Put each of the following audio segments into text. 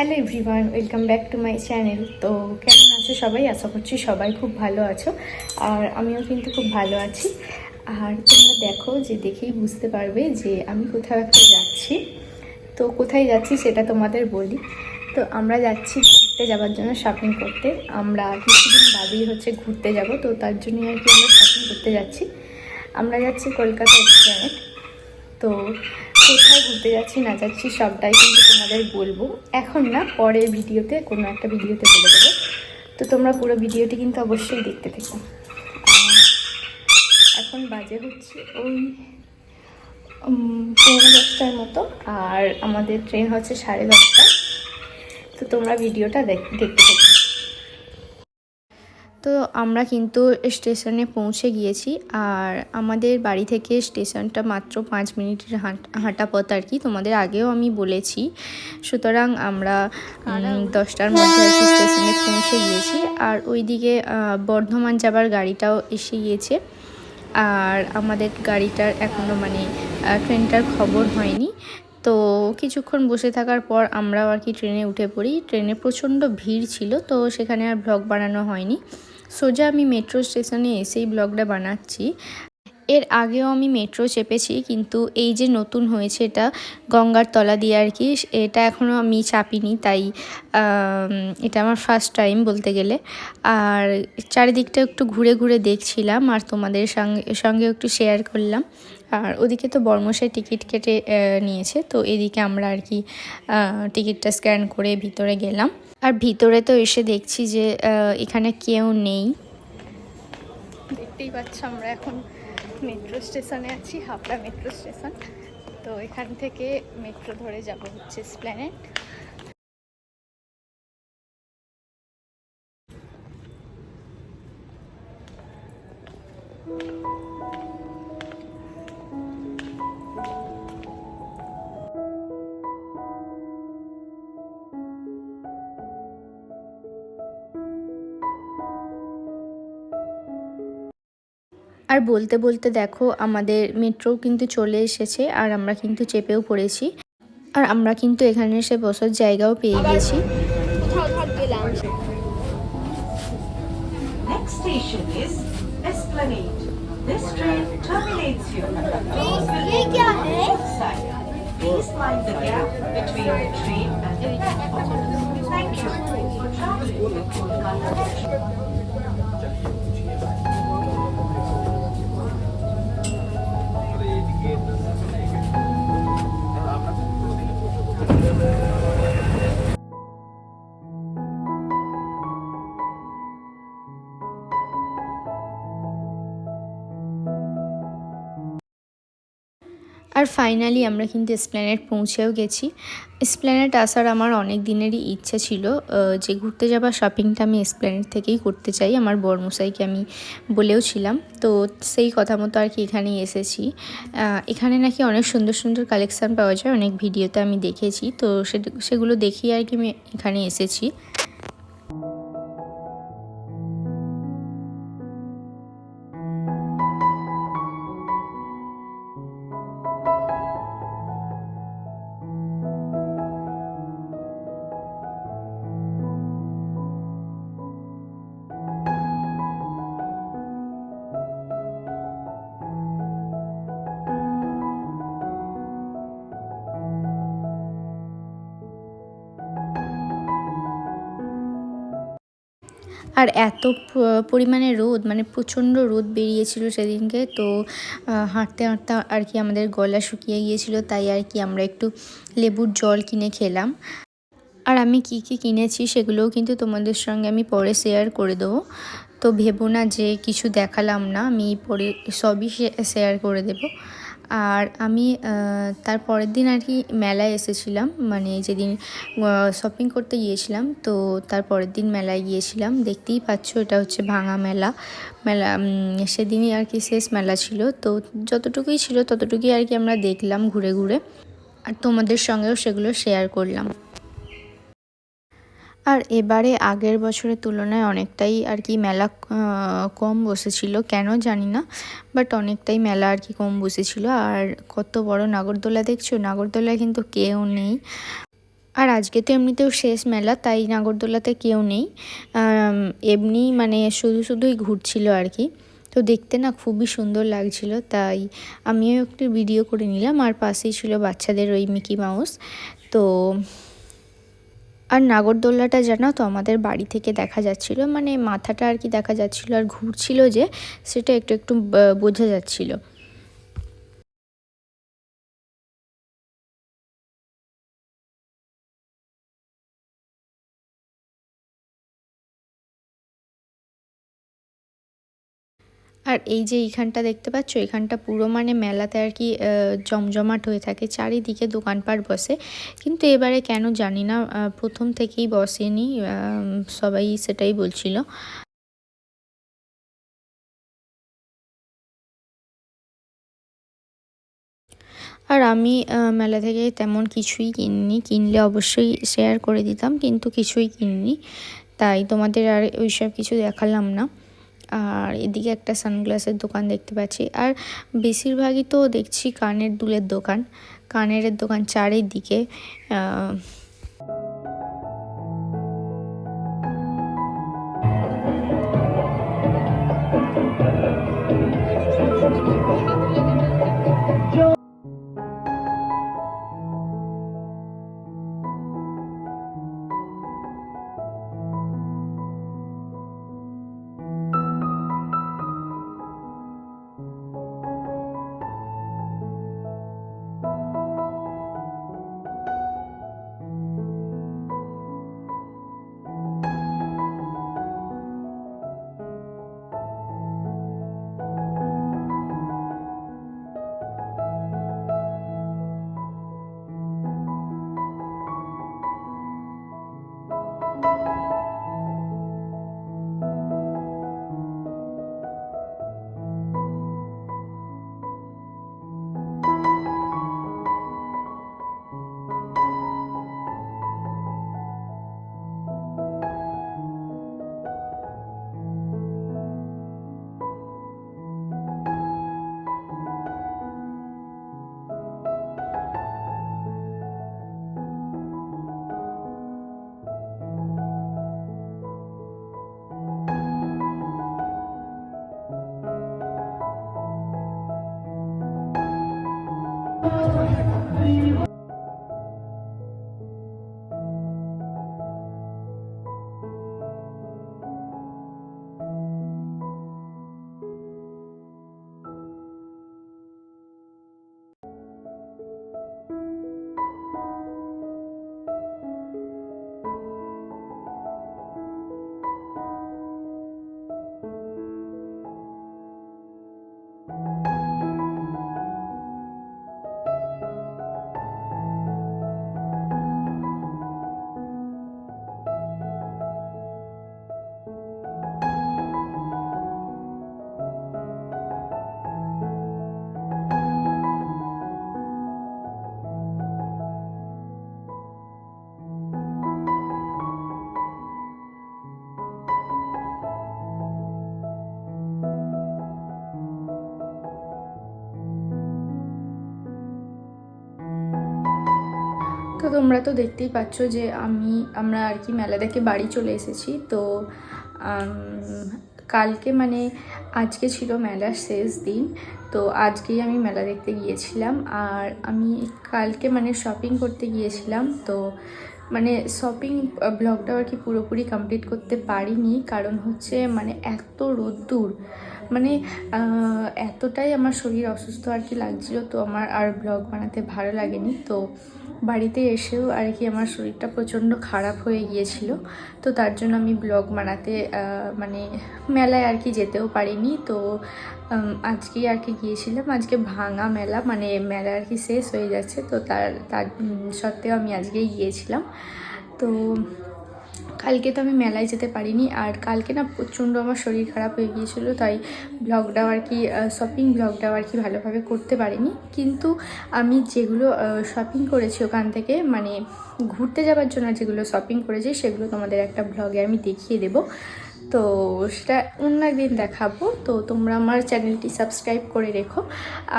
Hello everyone, welcome back to my channel. তো কেমন আছো সবাই? আশা করছি সবাই খুব ভালো আছো। আর আমিও কিন্তু খুব ভালো আছি। আর তোমরা দেখো যে দেখেই বুঝতে পারবে যে আমি কোথাও একটা যাচ্ছি। তো কোথায় যাচ্ছি সেটা তোমাদের বলি। তো আমরা যাচ্ছি ঘুরতে যাওয়ার জন্য শপিং করতে। আমরা কিছুদিন বাদেই হচ্ছে ঘুরতে যাব, তো তার জন্যই আর কি আমরা শপিং করতে যাচ্ছি। আমরা যাচ্ছি কলকাতা এক্সপ্ল্যানেট তো কোথায় ঘুরতে যাচ্ছি না যাচ্ছি সবটাই কিন্তু তোমাদের বলব। এখন না, পরের ভিডিওতে, কোনো একটা ভিডিওতে বলে দেবো। তো তোমরা পুরো ভিডিওটি কিন্তু অবশ্যই দেখতে থেকো। এখন বাজে হচ্ছে ওই পনেরো দশটার মতো, আর আমাদের ট্রেন হচ্ছে সাড়ে দশটা। তো তোমরা ভিডিওটা দেখ- দেখতে থাকো। তো আমরা কিন্তু স্টেশনে পৌঁছে গিয়েছি আর আমাদের বাড়ি থেকে স্টেশনটা মাত্র পাঁচ মিনিটের হাঁট- হাঁটা পথ আর কি তোমাদের আগেও আমি বলেছি। সুতরাং আমরা দশটার মধ্যে আর কি স্টেশনে পৌঁছে গিয়েছি। আর ওইদিকে বর্ধমান যাবার গাড়িটাও এসে গিয়েছে। আর আমাদের গাড়িটার এখনও মানে ট্রেনটার খবর হয়নি। তো কিছুক্ষণ বসে থাকার পর আমরাও আর কি ট্রেনে উঠে পড়ি। ট্রেনে প্রচণ্ড ভিড় ছিল তো সেখানে আর ব্লগ বানানো হয়নি। সোজা আমি মেট্রো স্টেশনে এসেই ব্লগটা বানাচ্ছি। এর আগেও আমি মেট্রো চেপেছি, কিন্তু এই যে নতুন হয়েছে এটা গঙ্গার তলা দিয়ে আর কি, এটা এখনও আমি চাপিনি, তাই এটা আমার ফার্স্ট টাইম বলতে গেলে। আর চারিদিকটা একটু ঘুরে ঘুরে দেখছিলাম, আর তোমাদের সঙ্গে সঙ্গে একটু শেয়ার করলাম। আর ওদিকে তো বর্মশাই টিকিট কেটে নিয়েছে, তো এদিকে আমরা আর কি টিকিটটা স্ক্যান করে ভিতরে গেলাম। আর ভিতরে তো এসে দেখছি যে এখানে কেউ নেই। দেখতেই পাচ্ছ আমরা এখন মেট্রো স্টেশনে আছি, হাবড়া মেট্রো স্টেশন তো এখান থেকে মেট্রো ধরে যাব হচ্ছে স্প্ল্যানেট আর বলতে বলতে দেখো আমাদের মেট্রো কিন্তু চলে এসেছে আর আমরা কিন্তু চেপেও পড়েছি। আর আমরা কিন্তু এখানে এসে বসার জায়গাও পেয়ে গেছি। Next station আর ফাইনালি আমরা কিন্তু স্প্ল্যানেট পৌঁছেও গেছি। স্প্ল্যানেট আসার আমার অনেক দিনেরই ইচ্ছা ছিল যে ঘুরতে যাবার শপিংটা আমি স্প্ল্যানেট থেকেই করতে চাই, আমার বর্মশাইকে আমি বলেও ছিলাম। তো সেই কথা মতো আর কি এখানেই এসেছি। এখানে নাকি অনেক সুন্দর সুন্দর কালেকশান পাওয়া যায়, অনেক ভিডিওতে আমি দেখেছি। তো সেগুলো দেখেই আর কি আমি এখানে এসেছি। আর এত পরিমাণে রোদ মানে প্রচণ্ড রোদ বেরিয়েছিল সেদিনকে, তো হাঁটতে হাঁটতে আর কি আমাদের গলা শুকিয়ে গিয়েছিল, তাই আর কি আমরা একটু লেবুর জল কিনে খেলাম। আর আমি কি কি কিনেছি সেগুলোও কিন্তু তোমাদের সঙ্গে আমি পরে শেয়ার করে দেবো। তো ভেবো না যে কিছু দেখালাম না, আমি পরে সবই শেয়ার করে দেব। আর আমি তার পরের দিন আর কি মেলায় এসেছিলাম। মানে যেদিন শপিং করতে গিয়েছিলাম, তো তার পরের দিন মেলায় গিয়েছিলাম। দেখতেই পাচ্ছ, এটা হচ্ছে ভাঙা মেলা। মেলা সেদিনই আর কি শেষ মেলা ছিল। তো যতটুকুই ছিল ততটুকুই আর কি আমরা দেখলাম ঘুরে ঘুরে। আর তোমাদের সঙ্গেও সেগুলো শেয়ার করলাম। আর এবারে আগের বছরের তুলনায় অনেকটাই আর কি মেলা কম বসেছিল, কেন জানি না বাট অনেকটাই মেলা আর কি কম বসেছিল। আর কত বড় নাগরদোলা দেখছ? নাগরদোলায় কিন্তু কেউ নেই। আর আজকে তো এমনিতেও শেষ মেলা, তাই নাগরদোলাতে কেউ নেই। এমনি মানে শুধু শুধুই ঘুরছিল আর কি। তো দেখতে না খুবই সুন্দর লাগছিল, তাই আমিও একটু ভিডিও করে নিলাম। আর পাশেই ছিল বাচ্চাদের ওই মিকি মাউস তো আর নাগরদোল্লাটা জানো তো আমাদের বাড়ি থেকে দেখা যাচ্ছিল মানে মাথাটা আর কি দেখা যাচ্ছিল আর ঘুরছিল যে, সেটা একটু একটু বোঝা যাচ্ছিল। আর এই যে এইখানটা দেখতে পাচ্ছ এখানটা পুরো মানে মেলাতে আর কি জমজমাট হয়ে থাকে, চারিদিকে দোকানপাট বসে। কিন্তু এবারে কেন জানি না প্রথম থেকেই বসেনি সবাই সেটাই বলছিল। আর আমি মেলা থেকে তেমন কিছুই কিনিনি। কিনলে অবশ্যই শেয়ার করে দিতাম, কিন্তু কিছুই কিনিনি। তাই তোমাদের আর ওইসব কিছু দেখালাম না। আর এদিকে একটা সানগ্লাসের দোকান দেখতে পাচ্ছি। আর বেশিরভাগই তো দেখছি কানের দুলের দোকান। কানের দোকান চারিদিকে আহ, তো তোমরা তো দেখতেই পাচ্ছ যে আমি, আমরা আর কি মেলা দেখে বাড়ি চলে এসেছি। তো কালকে মানে আজকে ছিল মেলার শেষ দিন। তো আজকেই আমি মেলা দেখতে গিয়েছিলাম। আর আমি কালকে মানে শপিং করতে গিয়েছিলাম। তো মানে শপিং ব্লগটা আর কি পুরোপুরি কমপ্লিট করতে পারিনি। কারণ হচ্ছে মানে এত রোদ্দুর। মানে এতটাই আমার শরীর অসুস্থ আর কি লাগছিল, তো আমার আর ব্লগ বানাতে ভালো লাগেনি। তো বাড়িতে এসেও আর কি আমার শরীরটা প্রচণ্ড খারাপ হয়ে গিয়েছিল। তো তার জন্য আমি ব্লগ বানাতে মানে মেলায় আর কি যেতেও পারিনি। তো আজকেই আর কি গিয়েছিলাম। আজকে ভাঙা মেলা মানে মেলা আর কি শেষ হয়ে যাচ্ছে। তো তার তার সত্ত্বেও আমি আজকেই গিয়েছিলাম। তো কালকে তো আমি মেলায় যেতে পারিনি আর কালকে না প্রচণ্ড আমার শরীর খারাপ হয়ে গিয়েছিল, তাই ব্লগটাও আর কি শপিং ব্লগটাও আর কি ভালোভাবে করতে পারিনি। কিন্তু আমি যেগুলো শপিং করেছি ওখান থেকে মানে ঘুরতে যাওয়ার জন্য যেগুলো শপিং করেছি সেগুলো তোমাদের একটা ব্লগে আমি দেখিয়ে দেবো। তো সেটা অন্য একদিন দেখাবো। তো তোমরা আমার চ্যানেলটি সাবস্ক্রাইব করে রেখো।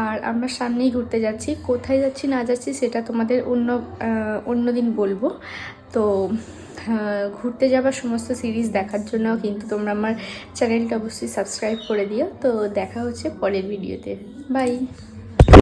আর আমরা সামনেই ঘুরতে যাচ্ছি, কোথায় যাচ্ছি না যাচ্ছি সেটা তোমাদের অন্য অন্য দিন বলব। তো ঘুরতে যাওয়ার সমস্ত সিরিজ দেখার জন্য কিন্তু তোমরা আমার চ্যানেলটা অবশ্যই সাবস্ক্রাইব করে দিও। তো দেখা হচ্ছে পরের ভিডিওতে বাই